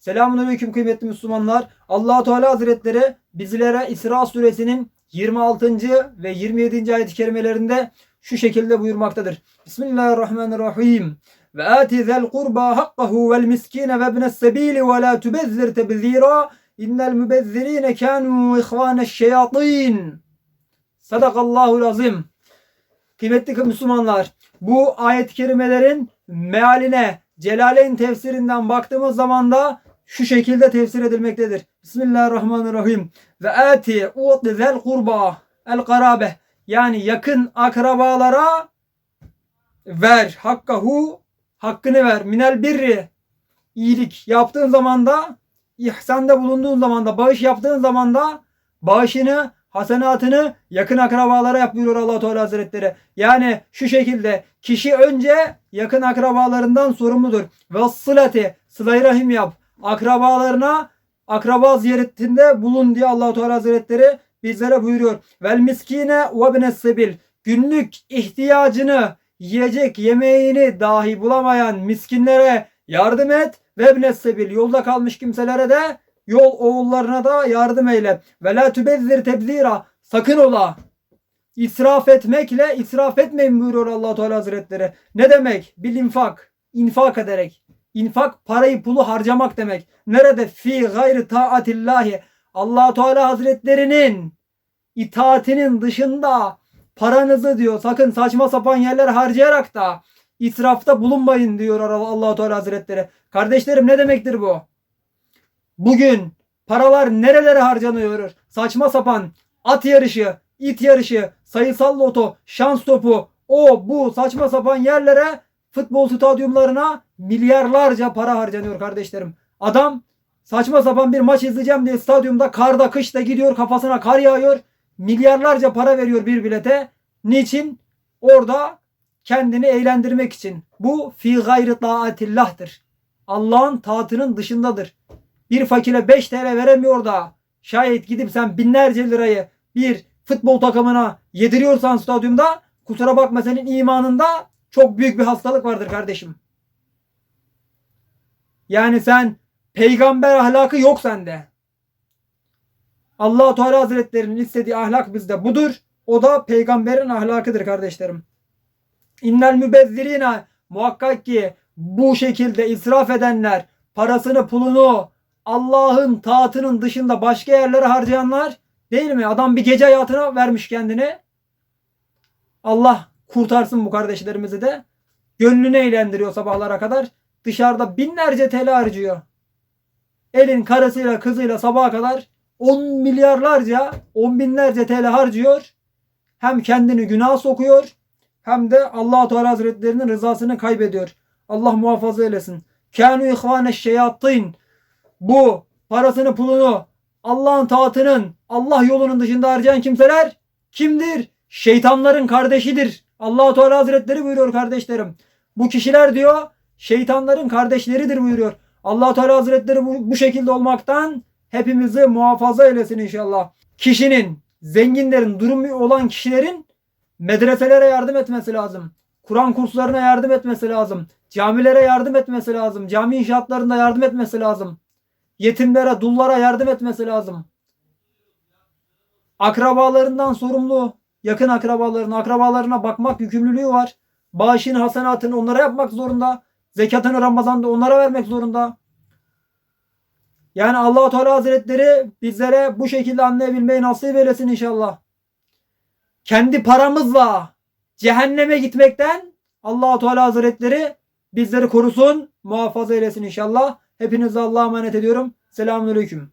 Selamun aleyküm kıymetli Müslümanlar. allah Teala Hazretleri bizlere İsra suresinin 26. ve 27. ayet-i kerimelerinde şu şekilde buyurmaktadır. Bismillahirrahmanirrahim. Ve ati zel kurba hakkahu vel miskine ve ibnes sebili ve la tubezzir tebzira innel mübezzirine kanu ihvaneş şeyatin. Sadakallahul azim. Kıymetli Müslümanlar, bu ayet-i kerimelerin mealine Celaleyn tefsirinden baktığımız zaman da şu şekilde tefsir edilmektedir. Bismillahirrahmanirrahim. Ve ati u'ti zel kurba el karabe yani yakın akrabalara ver hakkahu hakkını ver minel birri iyilik yaptığın zaman da ihsanda bulunduğun zaman da bağış yaptığın zaman da bağışını hasenatını yakın akrabalara yap buyuruyor allah Teala Hazretleri. Yani şu şekilde kişi önce yakın akrabalarından sorumludur. Ve sılati sıla rahim yap. Akrabalarına akraba ziyaretinde bulun diye allah Teala Hazretleri bizlere buyuruyor. Vel miskine ve sebil. Günlük ihtiyacını yiyecek yemeğini dahi bulamayan miskinlere yardım et. Ve bines sebil. Yolda kalmış kimselere de yol oğullarına da yardım eyle. Ve la tübezzir tebzira. Sakın ola. İsraf etmekle israf etmeyin buyuruyor allah Teala Hazretleri. Ne demek? Bil infak. İnfak ederek. İnfak parayı pulu harcamak demek. Nerede? Fi gayri taatillahi. allah Teala Hazretlerinin itaatinin dışında paranızı diyor sakın saçma sapan yerler harcayarak da israfta bulunmayın diyor allah Teala Hazretleri. Kardeşlerim ne demektir bu? Bugün paralar nerelere harcanıyor? Saçma sapan at yarışı, it yarışı, sayısal loto, şans topu, o bu saçma sapan yerlere futbol stadyumlarına milyarlarca para harcanıyor kardeşlerim. Adam saçma sapan bir maç izleyeceğim diye stadyumda karda kışta gidiyor kafasına kar yağıyor. Milyarlarca para veriyor bir bilete. Niçin? Orada kendini eğlendirmek için. Bu fi gayri taatillah'tır. Allah'ın taatının dışındadır bir fakire 5 TL veremiyor da şayet gidip sen binlerce lirayı bir futbol takımına yediriyorsan stadyumda kusura bakma senin imanında çok büyük bir hastalık vardır kardeşim. Yani sen peygamber ahlakı yok sende. allah Teala Hazretlerinin istediği ahlak bizde budur. O da peygamberin ahlakıdır kardeşlerim. İnnel mübezzirine muhakkak ki bu şekilde israf edenler parasını pulunu Allah'ın taatının dışında başka yerlere harcayanlar değil mi? Adam bir gece hayatına vermiş kendini. Allah kurtarsın bu kardeşlerimizi de. Gönlünü eğlendiriyor sabahlara kadar. Dışarıda binlerce TL harcıyor. Elin karısıyla kızıyla sabaha kadar 10 milyarlarca, 10 binlerce TL harcıyor. Hem kendini günah sokuyor hem de Allah Teala Hazretlerinin rızasını kaybediyor. Allah muhafaza eylesin. Kanu ihvane şeyatin bu parasını pulunu Allah'ın taatının Allah yolunun dışında harcayan kimseler kimdir? Şeytanların kardeşidir. allah Teala Hazretleri buyuruyor kardeşlerim. Bu kişiler diyor şeytanların kardeşleridir buyuruyor. allah Teala Hazretleri bu, bu şekilde olmaktan hepimizi muhafaza eylesin inşallah. Kişinin, zenginlerin, durumu olan kişilerin medreselere yardım etmesi lazım. Kur'an kurslarına yardım etmesi lazım. Camilere yardım etmesi lazım. Cami inşaatlarında yardım etmesi lazım. Yetimlere, dullara yardım etmesi lazım. Akrabalarından sorumlu. Yakın akrabalarına, akrabalarına bakmak yükümlülüğü var. Bağışını, hasenatını onlara yapmak zorunda. Zekatını Ramazan'da onlara vermek zorunda. Yani allah Teala Hazretleri bizlere bu şekilde anlayabilmeyi nasip eylesin inşallah. Kendi paramızla cehenneme gitmekten allah Teala Hazretleri bizleri korusun, muhafaza eylesin inşallah. Hepinizi Allah'a emanet ediyorum. Selamünaleyküm.